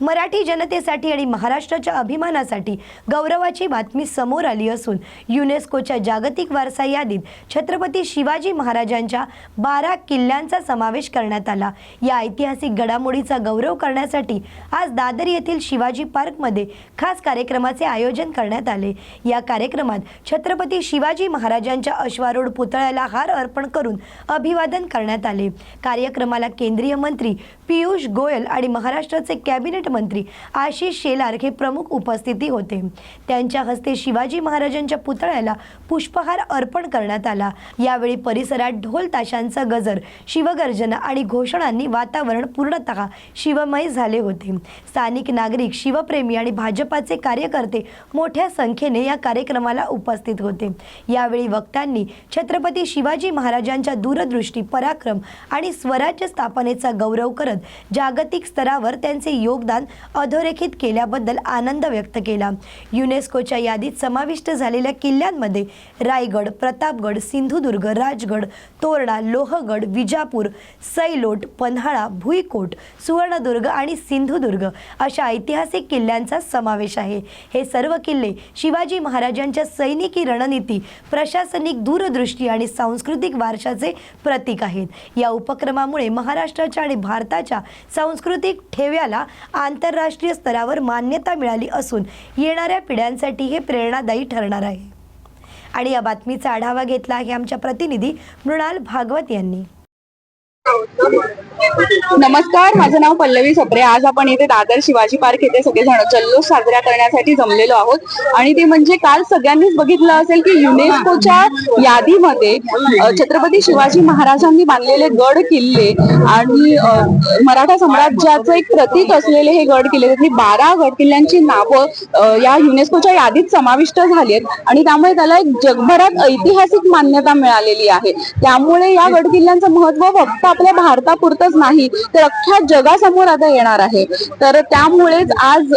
मराठी जनतेसाठी आणि महाराष्ट्राच्या अभिमानासाठी गौरवाची बातमी समोर आली असून युनेस्कोच्या जागतिक वारसा यादीत छत्रपती शिवाजी महाराजांच्या बारा किल्ल्यांचा समावेश करण्यात आला. या ऐतिहासिक घडामोडीचा गौरव करण्यासाठी आज दादर येथील शिवाजी पार्कमध्ये खास कार्यक्रमाचे आयोजन करण्यात आले. या कार्यक्रमात छत्रपती शिवाजी महाराजांच्या अश्वारूढ पुतळ्याला हार अर्पण करून अभिवादन करण्यात आले. कार्यक्रमाला केंद्रीय मंत्री पियुष गोयल आणि महाराष्ट्राचे कॅबिनेट मंत्री आशिष शेलार हे प्रमुख उपस्थिती होते. त्यांच्या हस्ते शिवाजी महाराजांच्या पुतळ्याला पुष्पहार अर्पण करण्यात आला. यावेळी परिसरात ढोल ताशांचा गजर शिवगर्जना आणि घोषणांनी वातावरण पूर्णतः शिवमय झाले होते. स्थानिक नागरिक शिवप्रेमी आणि भाजपाचे कार्यकर्ते मोठ्या संख्येने या कार्यक्रमाला उपस्थित होते. यावेळी वक्त्यांनी छत्रपती शिवाजी महाराजांच्या दूरदृष्टी पराक्रम आणि स्वराज्य स्थापनेचा गौरव करत जागतिक स्तरावर त्यांचे योगदान अधोरेखित केल्याबद्दल आनंद व्यक्त केला. युनेस्कोच्या यादीत समाविष्ट झालेल्या किल्ल्यांमध्ये रायगड प्रतापगड सिंधुदुर्ग राजगड तोरणा लोहगड विजापूर सैलोट पन्हाळा भुईकोट सुवर्णदुर्ग आणि सिंधुदुर्ग अशा ऐतिहासिक किल्ल्यांचा समावेश आहे. हे सर्व किल्ले शिवाजी महाराजांच्या सैनिकी रणनीती प्रशासनिक दूरदृष्टी आणि सांस्कृतिक वारशाचे प्रतीक आहेत. या उपक्रमामुळे महाराष्ट्राच्या आणि भारताच्या सांस्कृतिक ठेव्याला आंतरराष्ट्रीय स्तरावर मान्यता मिळाली असून येणाऱ्या पिढ्यांसाठी हे प्रेरणादायी ठरणार आहे. आणि या बातमीचा आढावा घेतला आहे आमच्या प्रतिनिधी मृणाल भागवत यांनी. नमस्कार माझं नाव पल्लवी सप्रे. आज आपण इथे दादर शिवाजी पार्क येथे सगळेजण जल्लोष साजरा करण्यासाठी जमलेलो आहोत. आणि ते म्हणजे काल सगळ्यांनीच बघितलं असेल की युनेस्कोच्या यादीमध्ये छत्रपती शिवाजी महाराजांनी बांधलेले गड किल्ले आणि मराठा साम्राज्याचं एक प्रतीक असलेले हे गड किल्ले त्यातली बारा गड किल्ल्यांची नावं या युनेस्कोच्या यादीत समाविष्ट झाली आहेत. आणि त्यामुळे त्याला एक जगभरात ऐतिहासिक मान्यता मिळालेली आहे. त्यामुळे या गड किल्ल्यांचं महत्त्व फक्त आपल्या भारतापुरतच नाही तर अख्ख्या जगासमोर आता येणार आहे. तर त्यामुळेच आज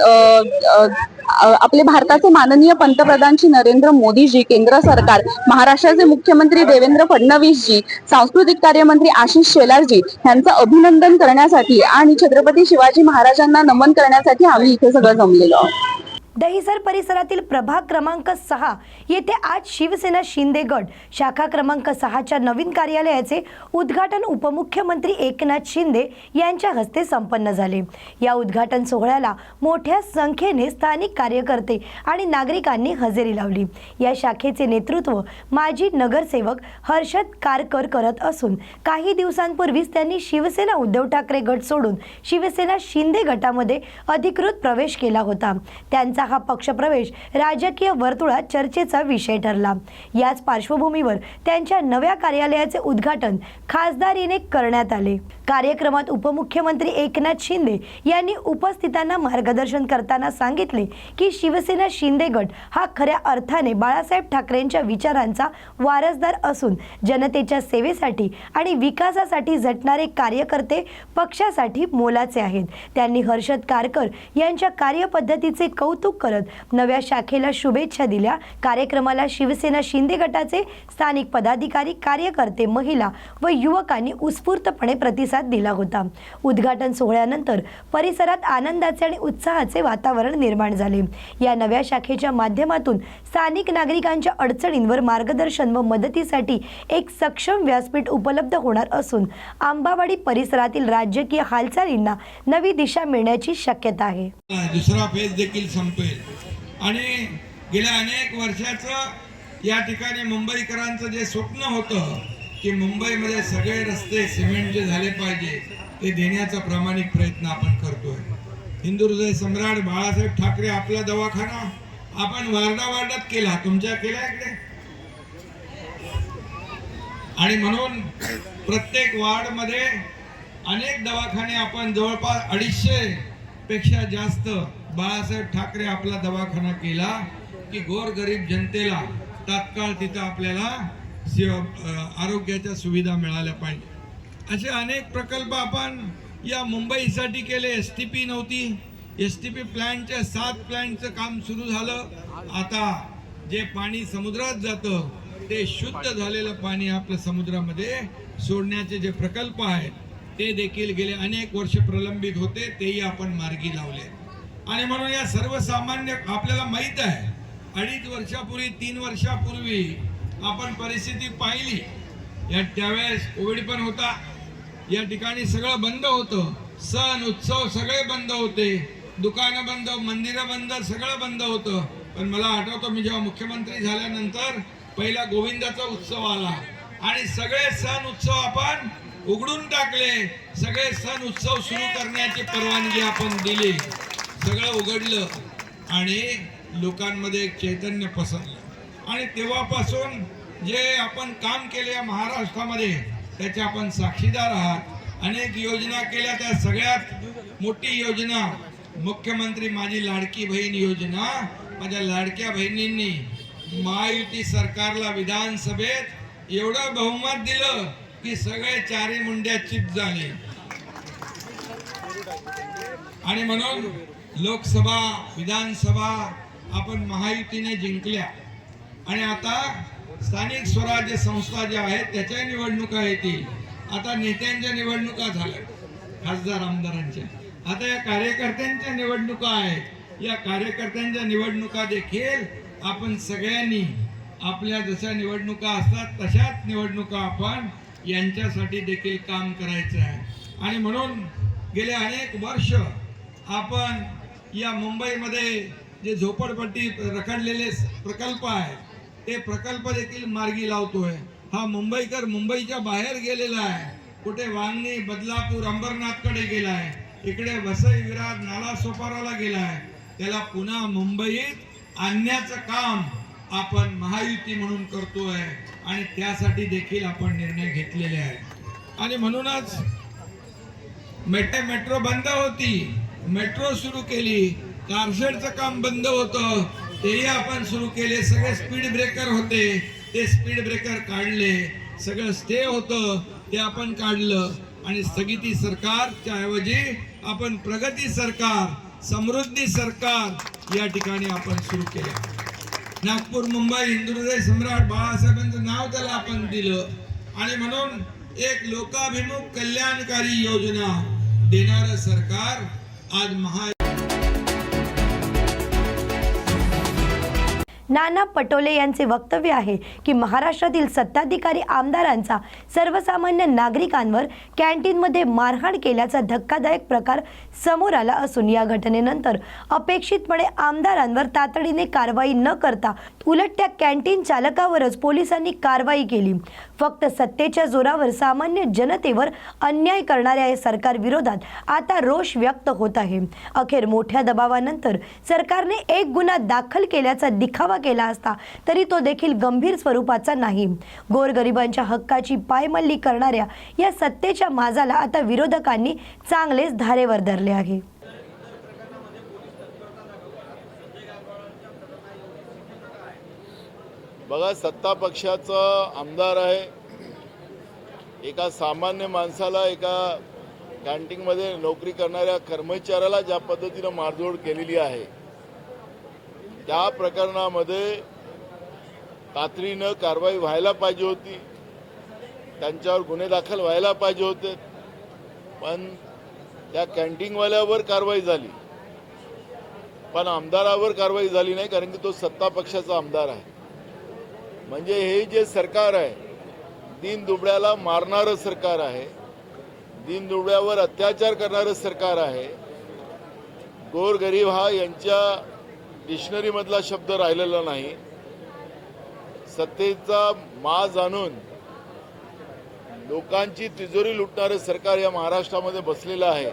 आपले भारताचे माननीय पंतप्रधान श्री नरेंद्र मोदीजी केंद्र सरकार महाराष्ट्राचे मुख्यमंत्री देवेंद्र फडणवीसजी सांस्कृतिक कार्यमंत्री आशिष शेलारजी यांचं अभिनंदन करण्यासाठी आणि छत्रपती शिवाजी महाराजांना नमन करण्यासाठी आम्ही इथे सगळं जमलेलो आहोत. दहिसर परिसरातील प्रभाग क्रमांक सहा येथे आज शिवसेना शिंदे गट शाखा क्रमांक सहाच्या नवीन कार्यालयाचे उद्घाटन उपमुख्यमंत्री एकनाथ शिंदे यांच्या हस्ते संपन्न झाले. या उद्घाटन सोहळ्याला मोठ्या संख्येने स्थानिक कार्यकर्ते आणि नागरिकांनी हजेरी लावली. या शाखेचे नेतृत्व माजी नगरसेवक हर्षद कारकर करत असून काही दिवसांपूर्वीच त्यांनी शिवसेना उद्धव ठाकरे गट सोडून शिवसेना शिंदे गटामध्ये अधिकृत प्रवेश केला होता. त्यांचा हा पक्षप्रवेश राजकीय वर्तुळात चर्चेचा विषय ठरला. याच पार्श्वभूमीवर त्यांच्या नव्या कार्यालयाचे उद्घाटन खासदारीने करण्यात आले. कार्यक्रमात उपमुख्यमंत्री एकनाथ शिंदे यांनी उपस्थितांना मार्गदर्शन करताना सांगितले की शिवसेना शिंदे गट हा खऱ्या अर्थाने बाळासाहेब ठाकरेंच्या विचारांचा वारसदार असून जनतेच्या सेवेसाठी आणि विकासासाठी झटणारे कार्यकर्ते पक्षासाठी मोलाचे आहेत. त्यांनी हर्षद कारकर यांच्या कार्यपद्धतीचे कौतुक करत नव्या शाखेला शुभेच्छा दिल्या. कार्यक्रमाला शिवसेना शिंदे गटाचे स्थानिक पदाधिकारी कार्यकर्ते महिला व युवकांनी उत्स्फूर्तपणे प्रतिसाद दिला होता. उद्घाटन सोहळ्यानंतर परिसरात आनंदाचे आणि उत्साहाचे वातावरण निर्माण झाले. या नव्या शाखेच्या माध्यमातून स्थानिक नागरिकांच्या अडचणींवर मार्गदर्शन व मदतीसाठी एक सक्षम व्यासपीठ उपलब्ध होणार असून आंबावाडी परिसरातील राजकीय हालचालींना नवी दिशा मिळण्याची शक्यता आहे. दुसरा फेज देखील संपेल. आणि गेल्या अनेक वर्षाचं या ठिकाणी मुंबईकरांचं जे स्वप्न होतं की मुंबईमध्ये सगळे रस्ते सिमेंटचे झाले पाहिजे ते देण्याचा प्रामाणिक प्रयत्न आपण करतोय. हिंदू हृदय सम्राट बाळासाहेब ठाकरे आपला दवाखाना आपण वार्डा वार्डात केला. तुमच्या केला इकडे? आणि म्हणून प्रत्येक वार्डमध्ये अनेक दवाखाने आपण जवळपास अडीचशे पेक्षा जास्त बाळासाहेब ठाकरे आपला दवाखाना केला की गोरगरीब जनतेला तात्काळ तिथं आपल्याला सेवा आरोग्याच्या सुविधा मिळाल्या पाहिजे. असे अनेक प्रकल्प आपण या मुंबईसाठी केले. एस टी पी नव्हती. एस टी पी प्लॅनच्या सात प्लॅनचं काम सुरू झालं. आता जे पाणी समुद्रात जातं ते शुद्ध झालेलं पाणी आपल्या समुद्रामध्ये सोडण्याचे जे प्रकल्प आहेत ते देखील गेले अनेक वर्ष प्रलंबित होते. तेही आपण मार्गी लावले. आणि म्हणून या सर्वसामान्य आपल्याला माहीत आहे अडीच वर्षापूर्वी तीन वर्षापूर्वी आपण परिस्थिती पाहिली. या त्यावेळेस कोविड पण होता. या ठिकाणी सगळं बंद होतं. सण उत्सव सगळे बंद होते. दुकानं बंद मंदिरं बंद सगळं बंद होतं. पण मला आठवतं मी जेव्हा मुख्यमंत्री झाल्यानंतर पहिला गोविंदाचा उत्सव आला. आणि सगळे सण उत्सव आपण उघडून टाकले. सगळे सण उत्सव सुरू करण्याची परवानगी आपण दिली. सगळं उघडलं. आणि लोकांमध्ये एक चैतन्य पसरलं. आणि तेव्हापासून जे आपण काम केले या महाराष्ट्रामध्ये त्याचे आपण साक्षीदार आहात. अनेक योजना केल्या त्या सगळ्यात मोठी योजना मुख्यमंत्री माझी लाडकी बहीण योजना. माझ्या लाडक्या बहिणींनी महायुती सरकारला विधानसभेत एवढं बहुमत दिलं की सगळे चारी मुंड्या चित झाले. आणि म्हणून लोकसभा विधानसभा आपण महायुतीने जिंकल्या. आणि आता स्थानिक स्वराज्य संस्था ज्या आहेत त्याच्या निवडणुका येतील. आता नेत्यांच्या निवडणुका झाल्या. खासदार आमदारांच्या. आता या कार्यकर्त्यांच्या निवडणुका आहेत. या कार्यकर्त्यांच्या निवडणुका देखील आपण सगळ्यांनी आपल्या जशा निवडणुका असतात तशाच निवडणुका आपण यांच्यासाठी देखील काम करायचं आहे. आणि म्हणून गेले अनेक वर्ष आपण या मुंबईमध्ये जे झोपडपट्टी रखडलेले प्रकल्प आहेत ते प्रकल्प देखील मार्गी लावतोय. हा मुंबईकर मुंबईच्या बाहेर गेलेला आहे. कुठे वांगणी बदलापूर अंबरनाथकडे गेलाय. इकडे वसई विरार नाला सोपाराला गेलाय. त्याला पुन्हा मुंबईत आणण्याचं काम आपण महायुती म्हणून करतोय आणि त्यासाठी देखील आपण निर्णय घेतलेले आहेत. आणि म्हणूनच मेट्रो मेट्रो बंद होती. मेट्रो सुरू केली. कारशेडचं काम बंद होतं. तेही आपण सुरू केले. सगळे स्पीड ब्रेकर होते. ते स्पीड ब्रेकर काढले. सगळं स्टे होतं. ते आपण काढलं. आणि स्थगिती सरकारच्या ऐवजी आपण प्रगती सरकार समृद्धी सरकार या ठिकाणी आपण सुरू केलं. नागपूर मुंबई हिंदू सम्राट बाळासाहेबांचं नाव त्याला आपण दिलं. आणि म्हणून एक लोकाभिमुख कल्याणकारी योजना देणारं सरकार आज महा नाना पटोले यांचे वक्तव्य आहे की महाराष्ट्रातील सत्ताधिकारी आमदारांचा सर्वसामान्य नागरिकांवर कॅन्टीनमध्ये मारहाण केल्याचा धक्कादायक प्रकार समोर आला असून या घटनेनंतर अपेक्षितपणे आमदारांवर तातडीने कारवाई न करता उलट त्या कॅन्टीन चालकावरच पोलिसांनी कारवाई केली. फक्त सत्तेच्या जोरावर सामान्य जनतेवर अन्याय करणाऱ्या या सरकार विरोधात आता रोष व्यक्त होत आहे. अखेर मोठ्या दबावानंतर सरकारने एक गुन्हा दाखल केल्याचा दिखावा केला असता तरी तो देखील गंभीर स्वरूपाचा नाही. गोरगरिबांच्या हक्काची पायमल्ली करणाऱ्या या सत्तेच्या माजाला आता विरोधकांनी चांगलेच धारेवर धरले आहे. बघा सत्ता पक्षाचा आमदार आहे. एका सामान्य माणसाला एका कॅन्टीनमध्ये नोकरी करणाऱ्या कर्मचाऱ्याला ज्या पद्धतीनं मारझोड केलेली आहे त्या प्रकरणामध्ये तातडीनं कारवाई व्हायला पाहिजे होती. त्यांच्यावर गुन्हे दाखल व्हायला पाहिजे होते. पण त्या कॅन्टीनवाल्यावर कारवाई झाली. पण आमदारावर कारवाई झाली नाही कारण की तो सत्ता पक्षाचा आमदार आहे. म्हणजे हे जे सरकार आहे दीन दुबळ्याला मारणारं सरकार आहे दीन दुबळ्यावर अत्याचार करणारं सरकार आहे. गोरगरीब हा यांच्या डिक्शनरीमधला शब्द राहिलेला नाही. सत्तेचा माज आणून लोकांची तिजोरी लुटणारं सरकार या महाराष्ट्रामध्ये बसलेलं आहे.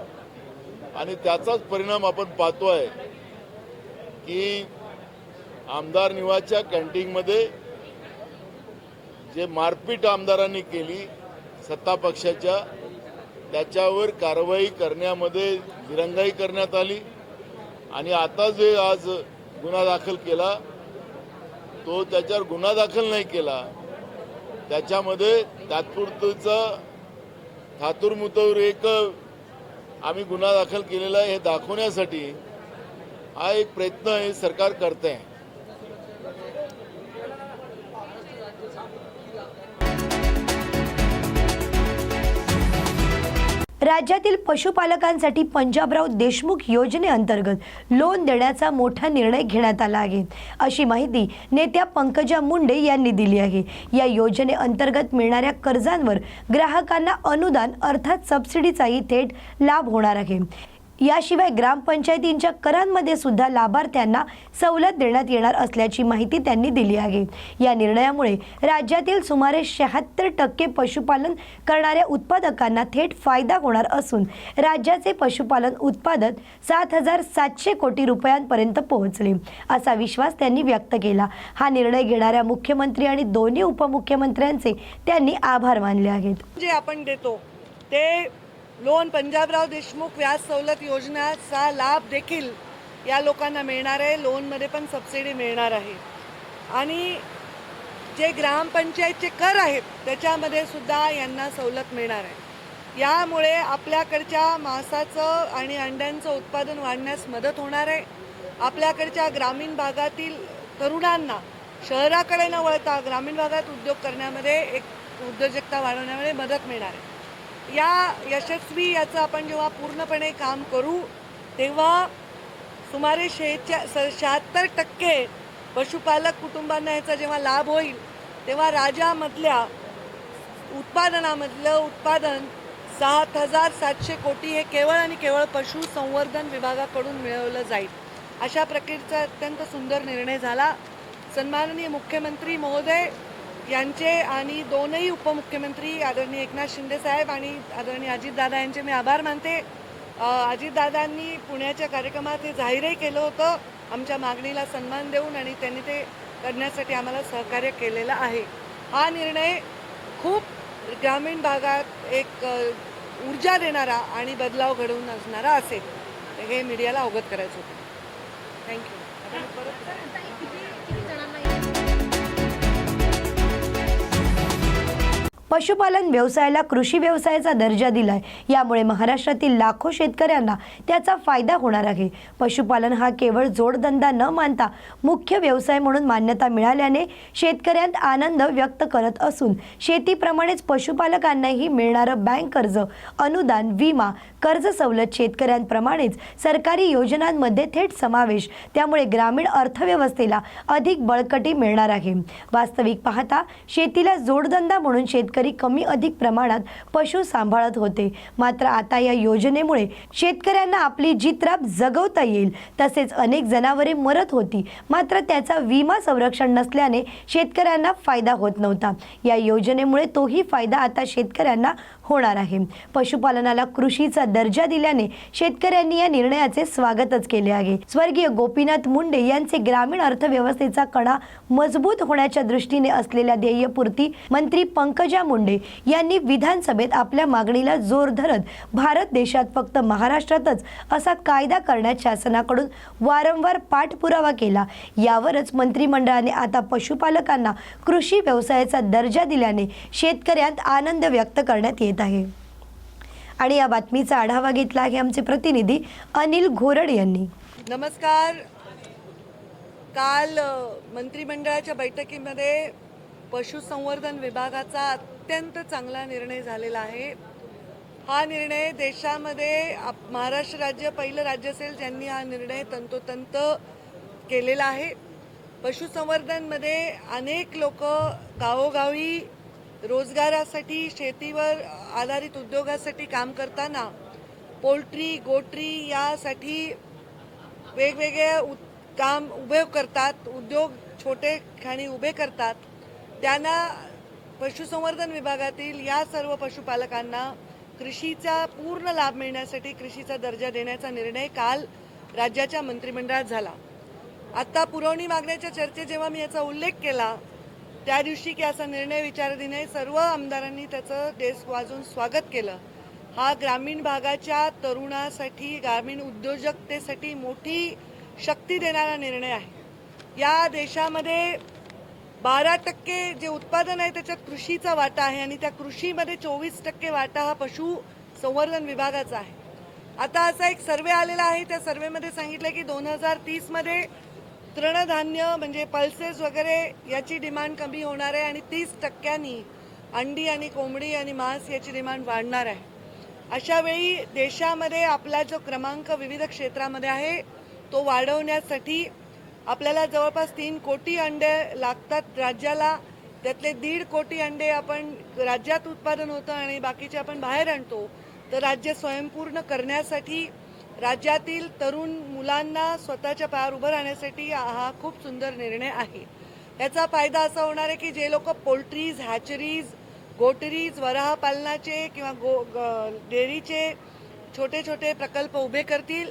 आणि त्याचाच परिणाम आपण पाहतोय की आमदार निवाच्या कॅन्टीनमध्ये जे मारपीट आमदारांनी केली सत्ता पक्षाच्या त्याच्यावर कारवाई करण्यामध्ये दिरंगाई करण्यात आली. आणि आता जे आज गुन्हा दाखल केला तो त्याच्यावर गुन्हा दाखल नाही केला. त्याच्यामध्ये तात्पुरतचं थातुरमुतवर एक आम्ही गुन्हा दाखल केलेला आहे हे दाखवण्यासाठी हा एक प्रयत्न हे सरकार करते आहे राज्यातील पशुपालकांसाठी पंजाबराव देशमुख योजनेअंतर्गत लोन देण्याचा मोठा निर्णय घेण्यात आला आहे. अशी माहिती नेत्या पंकजा मुंडे यांनी दिली आहे. या योजनेअंतर्गत मिळणाऱ्या कर्जांवर ग्राहकांना अनुदान अर्थात सबसिडीचाही थेट लाभ होणार आहे. याशिवाय ग्रामपंचायतींच्या करांमध्ये सुद्धा लाभार्थ्यांना सवलत देण्यात येणार असल्याची माहिती त्यांनी दिली आहे. या निर्णयामुळे राज्यातील सुमारे शहात्तर टक्के पशुपालन करणाऱ्या उत्पादकांना थेट फायदा होणार असून राज्याचे पशुपालन उत्पादन सात हजार सातशे कोटी रुपयांपर्यंत पोहोचले असा विश्वास त्यांनी व्यक्त केला. हा निर्णय घेणाऱ्या मुख्यमंत्री आणि दोन्ही उपमुख्यमंत्र्यांचे त्यांनी आभार मानले आहेत. जे आपण देतो ते लोन पंजाबराव देशमुख व्याज सवलत योजनेचा लाभ देखील या लोकांना मिळणार आहे. लोनमध्ये पण सबसिडी मिळणार आहे. आणि जे ग्रामपंचायतचे कर आहेत त्याच्यामध्ये सुद्धा यांना सवलत मिळणार आहे. यामुळे आपल्याकडच्या मांसाचं आणि अंड्यांचं उत्पादन वाढण्यास मदत होणार आहे. आपल्याकडच्या ग्रामीण भागातील तरुणांना शहराकडे न वळता ग्रामीण भागात उद्योग करण्यामध्ये एक उद्योजकता वाढवण्यामध्ये मदत मिळणार आहे. या यशस्वी याचं आपण जेव्हा पूर्णपणे काम करू तेव्हा सुमारे शेच्या स शहात्तर टक्के पशुपालक कुटुंबांना याचा जेव्हा लाभ होईल तेव्हा राज्यामधल्या उत्पादनामधलं उत्पादन सात हजार सातशे कोटी हे केवळ आणि केवळ पशुसंवर्धन विभागाकडून मिळवलं जाईल. अशा प्रकारचा अत्यंत सुंदर निर्णय झाला. सन्माननीय मुख्यमंत्री महोदय यांचे आणि दोनही उपमुख्यमंत्री आदरणीय एकनाथ शिंदे साहेब आणि आदरणीय अजितदादा यांचे मी आभार मानते. अजितदादांनी पुण्याच्या कार्यक्रमात हे जाहीरही केलं होतं. आमच्या मागणीला सन्मान देऊन आणि त्यांनी ते करण्यासाठी आम्हाला सहकार्य केलेलं आहे. हा निर्णय खूप ग्रामीण भागात एक ऊर्जा देणारा आणि बदलाव घडवून असणारा असेल. हे मीडियाला अवगत करायचं होतं. थँक्यू पशुपालन व्यवसायाला कृषी व्यवसायाचा दर्जा दिलाय. यामुळे महाराष्ट्रातील लाखो शेतकऱ्यांना त्याचा फायदा होणार आहे. पशुपालन हा केवळ जोडधंदा न मानता मुख्य व्यवसाय म्हणून मान्यता मिळाल्याने शेतकऱ्यांत आनंद व्यक्त करत असून शेतीप्रमाणेच पशुपालकांनाही मिळणारं बँक कर्ज अनुदान विमा कर्ज सवलत शेतकऱ्यांप्रमाणेच सरकारी योजनांमध्ये थेट समावेश. त्यामुळे ग्रामीण अर्थव्यवस्थेला अधिक बळकटी मिळणार आहे. वास्तविक पाहता शेतीला जोडधंदा म्हणून शेतकरी कमी अधिक प्रमाणात पशु सांभाळत होते. मात्र आता या योजनेमुळे शेतकऱ्यांना आपली जित्राब जगवता येईल. तसेच अनेक जनावरे मरत होती. मात्र त्याचा विमा संरक्षण नसल्याने शेतकऱ्यांना फायदा होत नव्हता. या योजनेमुळे तोही फायदा आता शेतकऱ्यांना होणार आहे. पशुपालनाला कृषीचा दर्जा दिल्याने शेतकऱ्यांनी या निर्णयाचे स्वागतच केले आहे. स्वर्गीय गोपीनाथ मुंडे यांचे ग्रामीण अर्थव्यवस्थेचा कडा मजबूत होण्याच्या दृष्टीने असलेल्या ध्येयपूर्ती मंत्री पंकजा मुंडे यांनी विधानसभेत आपल्या मागणीला जोर धरत भारत देशात फक्त महाराष्ट्रातच असा कायदा करण्यात शासनाकडून वारंवार पाठपुरावा केला. यावरच मंत्रिमंडळाने आता पशुपालकांना कृषी व्यवसायाचा दर्जा दिल्याने शेतकऱ्यांत आनंद व्यक्त करण्यात येत आहे. आणि या बातमीचा आढावा घेतला आहे आमचे प्रतिनिधी अनिल घोरड यांनी. नमस्कार. काल मंत्रिमंडळाच्या बैठकीमध्ये पशुसंवर्धन विभागाचा अत्यंत चांगला निर्णय झालेला आहे. हा निर्णय देशामध्ये आप- महाराष्ट्र राज्य पहिलं राज्य असेल ज्यांनी हा निर्णय तंतोतंत केलेला आहे. पशुसंवर्धनमध्ये अनेक लोक गावोगावी रोजगारासाठी शेतीवर आधारित उद्योगासाठी काम करताना पोल्ट्री गोट्री यासाठी वेगवेगळे उ काम उभे करतात उद्योग छोटे खाणी उभे करतात. त्यांना पशुसंवर्धन विभागातील या सर्व पशुपालकांना कृषीचा पूर्ण लाभ मिळण्यासाठी कृषीचा दर्जा देण्याचा निर्णय काल राज्याच्या मंत्रिमंडळात झाला. आत्ता पुरवणी मागण्याच्या चर्चेत जेव्हा मी याचा उल्लेख केला त्या दिवशी की असा निर्णय विचाराधीन सर्व आमदारांनी त्याचं देश वाजून स्वागत केलं. हा ग्रामीण भागाच्या तरुणासाठी ग्रामीण उद्योजकतेसाठी मोठी शक्ती देणारा निर्णय आहे. या देशामध्ये बारा टक्के जे उत्पादन आहे त्याच्यात कृषीचा वाटा आहे आणि त्या कृषीमध्ये चोवीस टक्के वाटा हा पशु संवर्धन विभागाचा आहे. आता असा एक सर्वे आलेला आहे. त्या सर्वेमध्ये सांगितलं की दोन हजार तीसमध्ये तृणधान्य म्हणजे पल्सेस वगैरे याची डिमांड कमी होणार आहे आणि तीस टक्क्यांनी अंडी आणि कोंबडी आणि मांस याची डिमांड वाढणार आहे. अशा वेळी देशामध्ये आपला जो क्रमांक विविध क्षेत्रामध्ये आहे तो वाढवण्यासाठी आपल्याला जवळपास तीन कोटी अंडे लागतात राज्याला. त्यातले दीड कोटी अंडे आपण राज्यात उत्पादन होतं आणि बाकीचे आपण बाहेर आणतो. तर राज्य स्वयंपूर्ण करण्यासाठी राज्यातील तरुण मुलांना स्वतःच्या पायावर उभं राहण्यासाठी हा खूप सुंदर निर्णय आहे. याचा फायदा असा होणार आहे की जे लोक पोल्ट्रीज हॅचरीज गोटरीज वराह पालनाचे किंवा गो ग- डेअरीचे छोटे छोटे प्रकल्प उभे करतील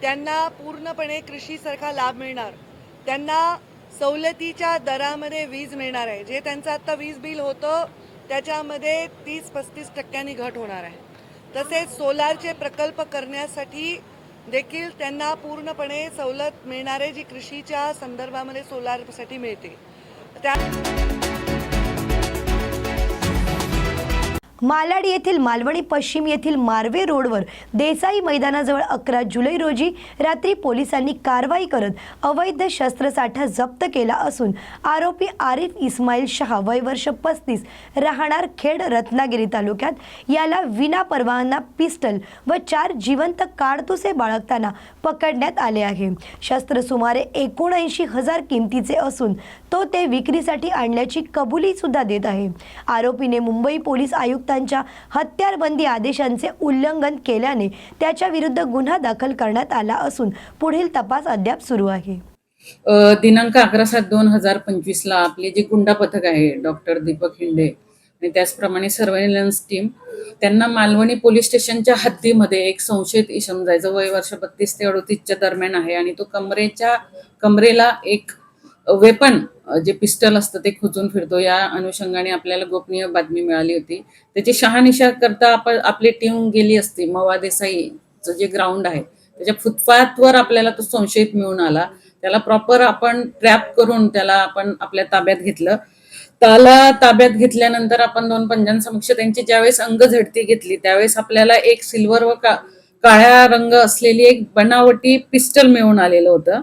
त्यांना पूर्णपणे कृषीसारखा लाभ मिळणार. त्यांना सवलतीच्या दरामध्ये वीज मिळणार आहे. जे त्यांचं आत्ता वीज बिल होतं त्याच्यामध्ये तीस पस्तीस टक्क्यांनी घट होणार आहे. तसेच सोलारचे प्रकल्प करण्यासाठी देखील त्यांना पूर्णपणे सवलत मिळणारे जी कृषीच्या संदर्भामध्ये सोलारसाठी मिळते. त्या मालाड येथील मालवणी पश्चिम येथील मार्वे रोडवर देसाई मैदानाजवळ अकरा जुलै रोजी रात्री पोलिसांनी कारवाई करत अवैध शस्त्रसाठा जप्त केला असून आरोपी आरिफ इस्माईल शहा वय वर्ष पस्तीस राहणार खेड रत्नागिरी तालुक्यात. याला विना परवाना पिस्टल व चार जिवंत काडतुसे बाळगताना पकडण्यात आले आहे. शस्त्र सुमारे एकोणऐंशी हजार किमतीचे असून तो ते विक्रीसाठी आणल्याची कबुली सुद्धा देत आहे. आरोपीने मुंबई पोलीस आयुक्त आयुक्तांच्या हत्यारबंदी आदेशांचे उल्लंघन केल्याने त्याच्या विरुद्ध गुन्हा दाखल करण्यात आला असून पुढील तपास अद्याप सुरू आहे. दिनांक अकरा सात दोन हजार पंचवीसला आपले जे गुंडा पथक आहे डॉक्टर दीपक हिंडे आणि त्याचप्रमाणे सर्व्हेलन्स टीम त्यांना मालवणी पोलीस स्टेशनच्या हद्दीमध्ये एक संशयित इसम जायचं वय वर्ष बत्तीस ते अडोतीसच्या दरम्यान आहे आणि तो कमरेच्या कमरेला एक वेपन जे पिस्टल असतं ते खुचून फिरतो. या अनुषंगाने आपल्याला गोपनीय बातमी मिळाली होती. त्याची शहानिशा करता आपण आपली टीम गेली असती. मवा देसाईचं जे ग्राउंड आहे त्याच्या फुटपाथवर आपल्याला तो संशयित मिळून आला. त्याला प्रॉपर आपण ट्रॅप करून त्याला आपण आपल्या ताब्यात घेतलं. त्याला ताब्यात घेतल्यानंतर आपण दोन पंजांसमक्ष त्यांची ज्यावेळेस अंग झडती घेतली त्यावेळेस आपल्याला एक सिल्वर व का काळ्या रंग असलेली एक बनावटी पिस्टल मिळून आलेलं होतं.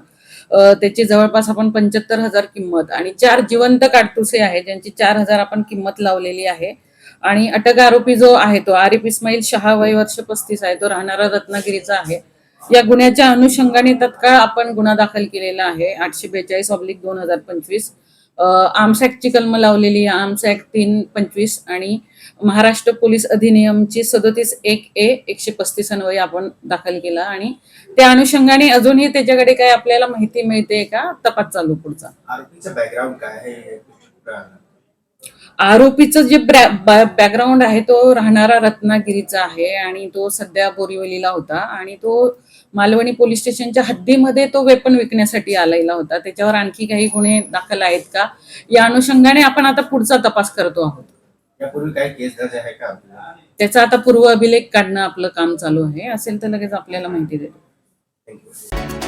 त्याची जवळपास आपण पंच्याहत्तर हजार किंमत आणि चार जिवंत काडतुसे आहे ज्यांची चार हजार आपण किंमत लावलेली आहे. आणि अटक आरोपी जो आहे तो आरिफ इस्माईल शहा वय वर्ष पस्तीस आहे तो राहणारा रत्नागिरीचा आहे. या गुन्ह्याच्या अनुषंगाने तत्काळ आपण गुन्हा दाखल केलेला आहे आठशे बेचाळीस ऑब्लिक दोन हजार पंचवीस. आर्म्स ऍक्टची कलम लावलेली आहे आर्म्स ऍक्ट तीन पंचवीस आणि महाराष्ट्र पोलीस अधिनियमची सदोतीस एक ए एकशे पस्तीस अन्वये आपण दाखल केला. आणि त्या अनुषंगाने अजूनही त्याच्याकडे काय आपल्याला माहिती मिळते का? तपास चालू पुढचा. आरोपीचं बॅकग्राऊंड काय आहे? आरोपीचं जे बॅकग्राऊंड आहे तो राहणारा रत्नागिरीचा आहे आणि तो सध्या बोरिवलीला होता आणि तो मालवणी पोलीस स्टेशनच्या हद्दीमध्ये तो वेपन विकण्यासाठी आलेला होता. त्याच्यावर आणखी काही गुन्हे दाखल आहेत का? या अनुषंगाने आपण आता पुढचा तपास करतो आहोत. यापूर्वी काही केस दर्ज आहे का आपल्याला? त्याचा आता पूर्व अभिलेख काढणं आपलं काम चालू आहे. असेल तर लगेच आपल्याला माहिती देतो. थँक्यू